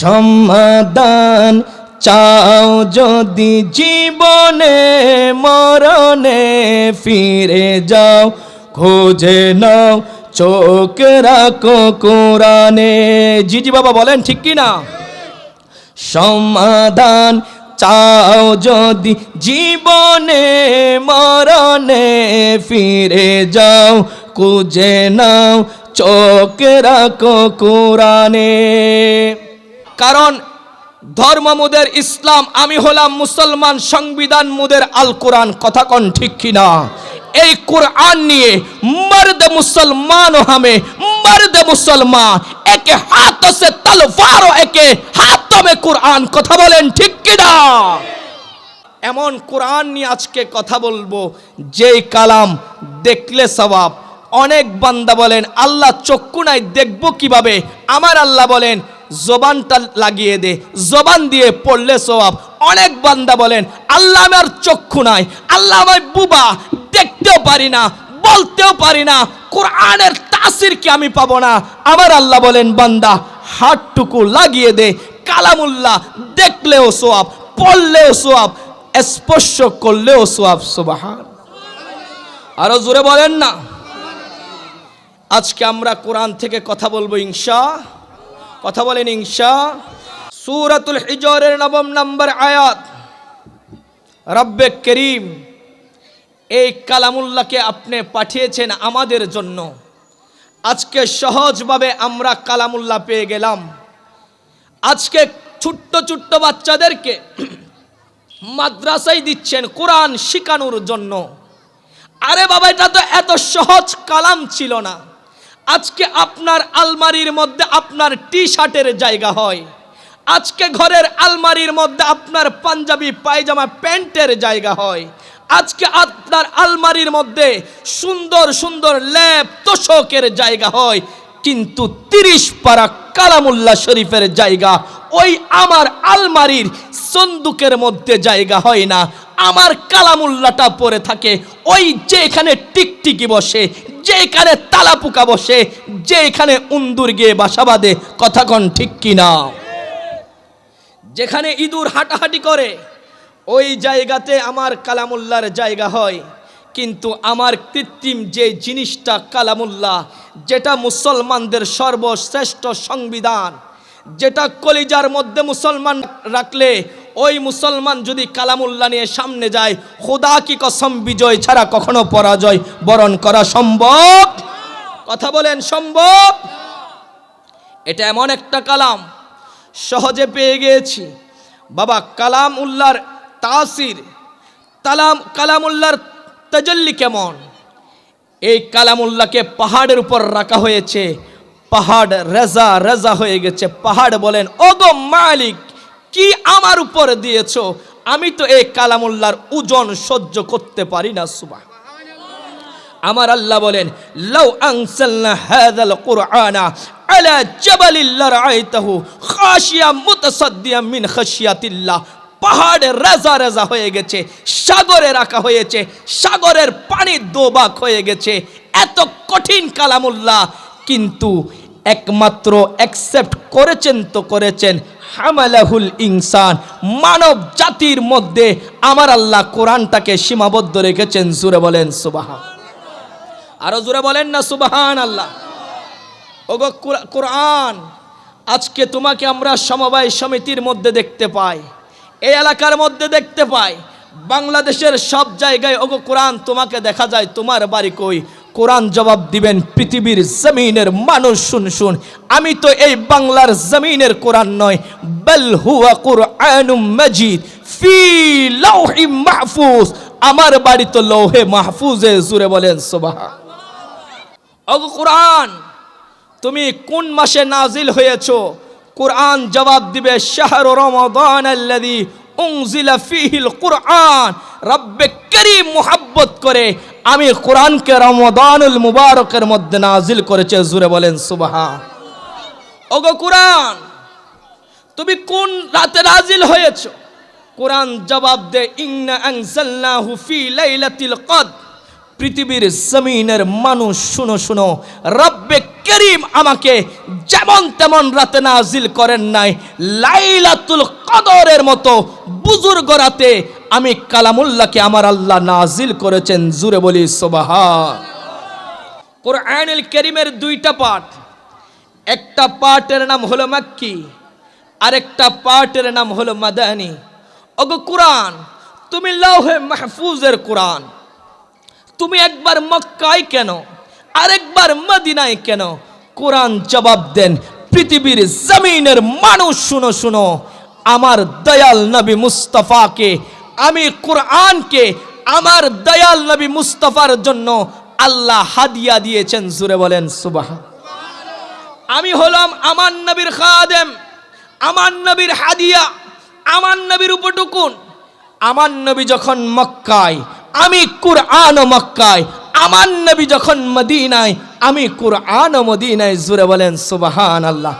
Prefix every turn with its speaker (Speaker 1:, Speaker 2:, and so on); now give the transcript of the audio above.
Speaker 1: সমাধান চাও যদি জীবনে, মরণে ফিরে যাও, খোঁজে নাও, চোখ রাখো কোরআনে। জি জি বাবা বলেন, ঠিক কি না? সমাধান চাও যদি জীবনে, মরণে ফিরে যাও, খুঁজে নাও, চোখ রাখো কোরআনে। কারণ ধর্ম মুদের ইসলাম, আমি হলাম মুসলমান, সংবিধান মুদের আল কোরআন কথা কন ঠিক কিনা? এই কোরআন নিয়ে মর্দ মুসলমান হামে, মর্দ মুসলমান একে হাত সে তলवार একে হাত মে কোরআন, কথা বলেন ঠিক কিনা? এমন কোরআন নিয়ে আজকে কথা বলব, যেই কালাম দেখলে সবাব অনেক বান্দা বলেন, আল্লাহ চক্ষু নাই, দেখব কীভাবে? আমার আল্লাহ বলেন জবানটা লাগিয়ে দে, জবান দিয়ে পড়লে সবাব অনেক বান্দা বলেন, আল্লাহ আমার চক্ষু নাই, আল্লাহ আমার বুবা, দেখতেও পারি না, বলতেও পারি না, কোরআনের তাসির কি আমি পাবো না? আমার আল্লাহ বলেন, বান্দা, হাতটুকু লাগিয়ে দে, কালামুল্লাহ, দেখলেও সোয়াব পড়লেও সোয়াব স্পর্শ করলেও সোয়াব সুবাহান আরও জোরে বলেন না। আজকে আমরা কোরআন থেকে কথা বলব ইনশা। কথা বলেন ইনশা সূরাতুল হিজরের নবম নম্বর আয়াত। রব্বে করিম, এই কালামুল্লাহকে আপনি পাঠিয়েছেন আমাদের জন্য। আজকে সহজভাবে আমরা কালামুল্লাহ পেয়ে গেলাম। আজকে ছোট্ট ছোট্ট বাচ্চাদেরকে মাদ্রাসায় দিচ্ছেন কোরআন শিখানোর জন্য। আরে বাবা, এটা তো এত সহজ কালাম ছিল না। আজকে আপনার আলমারির মধ্যে আপনার টি শার্টের জায়গা হয়। আজকে ঘরের আলমারির মধ্যে আপনার পাঞ্জাবি, পায়জামা, প্যান্টের জায়গা হয়। আজকে আপনার আলমারির মধ্যে সুন্দর সুন্দর ল্যাপ তোষকের জায়গা হয়। কিন্তু তিরিশ পারা কালামুল্লাহ শরীফের জায়গা ওই আমার আলমারির সন্দুকের মধ্যে জায়গা হয় না। আমার কালামুল্লাটা পরে থাকে। ওই যে এখানে টিকটিকি বসে যে এখানে তালাপুকা বসে যে এখানে উন্দুর গিয়ে বাসা বাঁধে, কথা কন ঠিক কিনা? যেখানে ইঁদুর হাঁটাহাঁটি করে, ওই জায়গাতে আমার কালামুল্লার জায়গা হয়। কিন্তু আমার কৃত্রিম যে জিনিসটা কালামুল্লাহ, যেটা মুসলমানদের সর্বশ্রেষ্ঠ সংবিধান যেটা কলিজার মধ্যে মুসলমান রাখলে, ওই মুসলমান যদি কালামুল্লাহ নিয়ে সামনে যায়, খোদা কি কসম বিজয় ছাড়া কখনো পরাজয় বরণ করা সম্ভব? কথা বলেন, সম্ভব? এটা এমন একটা কালাম, সহজে পেয়ে গিয়েছি। বাবা কালাম উল্লাহর তাসির, তালাম, কালামুল্লাহর তাজল্লি কেমন? এই কালামুল্লাহকে পাহাড়ের উপর রাখা হয়েছে। পাহাড় রেজা রেজা হয়ে গেছে। পাহাড় বলেন, ওগো মালিক, কি আমার উপর দিয়েছ? আমি তো এই কালামুল্লাহর ওজন সহ্য করতে পারি না সুবাহ আমার আল্লাহ বলেন, লাউ আনসালনা হাযাল কুরআনা আলা জাবালিল লারাইতাহু খাশিয়া মুতাসাদ্দিয়া মিন খাশিয়াতিল্লাহ। পাহাড়ে রাজা রাজা হয়ে গেছে, সাগরে রাখা হয়েছে, সাগরের পানি দোবাক হয়ে গেছে। এত কঠিন কালামুল্লাহ কিন্তু একমাত্র অ্যাকসেপ্ট করেছেন তো করেছেন হামালাহুল ইনসান। মানব জাতির মধ্যে আমার আল্লাহ কোরআনটাকে সীমাবদ্ধ রেখেছেন সুরে বলেন সুবাহা আরও জুরে বলেন না সুবাহান আল্লাহ। ওগো কুর- কোরআন, আজকে তোমাকে আমরা সমবায় সমিতির মধ্যে দেখতে পাই, এই এলাকার মধ্যে দেখতে পাই, বাংলাদেশের সব জায়গায় ওগো কোরআন তোমাকে দেখা যায়, তোমার বাড়ি কই? কোরআন জবাব দিবেন, পৃথিবীর জমিনের মানুষ শুন শুন। আমি তো এই বাংলার জমিনের কোরআন নয়। বল হুয়া কুরআনুম মাজিদ ফি লাউহি মাহফুজ। আমার বাড়ি তো লৌহে মাহফুজে, জুড়ে বলেন সুবহান ওগো কোরআন, তুমি কোন মাসে নাজিল হয়েছো? কোরআন জবাব দিবে, শাহরু রমাদান ফীহিল কুরআন। রব্বে করিম মুহাব্বত করে আমি কোরআনকে রমাদানুল মুবারকের মধ্যে নাজিল করেছে, জুড়ে বলেন সুবাহা ওগো কোরআন, তুমি কোন রাতে নাজিল হয়েছ? কোরআন জবাব দে, ইন্না আনজালনাহু ফি লাইলাতিল পৃথিবীর জমিনের মানুষ, শুনো শুনো, রব্বে করিম আমাকে যেমন তেমন রাতে নাজিল করেন নাই, লাইলাতুল কদরের মতো বুজুর্গ রাতে আমি কালামুল্লাহকে আমার আল্লাহ নাজিল করেছেন, জুরে বলি সোবাহান। কোরআনুল করিমের দুইটা পাঠ। একটা পাঠের নাম হলো মাক্কি, আরেকটা পাঠের নাম হলো মাদানী। ওগো কোরআন, তুমি লৌহে মাহফুজের কোরআন। তুমি একবার মক্কায় কেন? আরেকবার মদিনায় কেন? কোরআন জবাব দেন, পৃথিবীর জমিনের মানুষ শুনো শুনো। আমার দয়াল নবী মুস্তফাকে আমি কোরআনকে আমার দয়াল নবী মুস্তফার জন্য আল্লাহ হাদিয়া দিয়েছেন, জুড়ে বলেন সুবাহ আমি হলাম আমার নবীর খাদেম, আমার নবীর হাদিয়া, আমার নবীর উপটুকুন। আমার নবী যখন মক্কায়, আমি কুরআন মক্কায়, আমার নবী যখন মদিনায়, আমি কুরআন মদিনায়, জুড়ে বলেন সুবাহান আল্লাহ